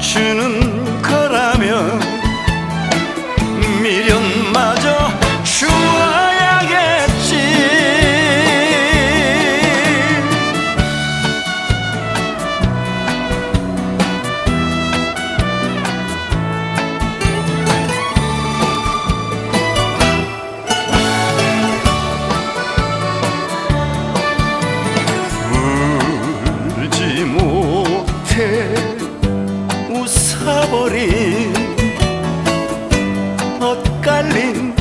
주는 부숴버린 엇갈린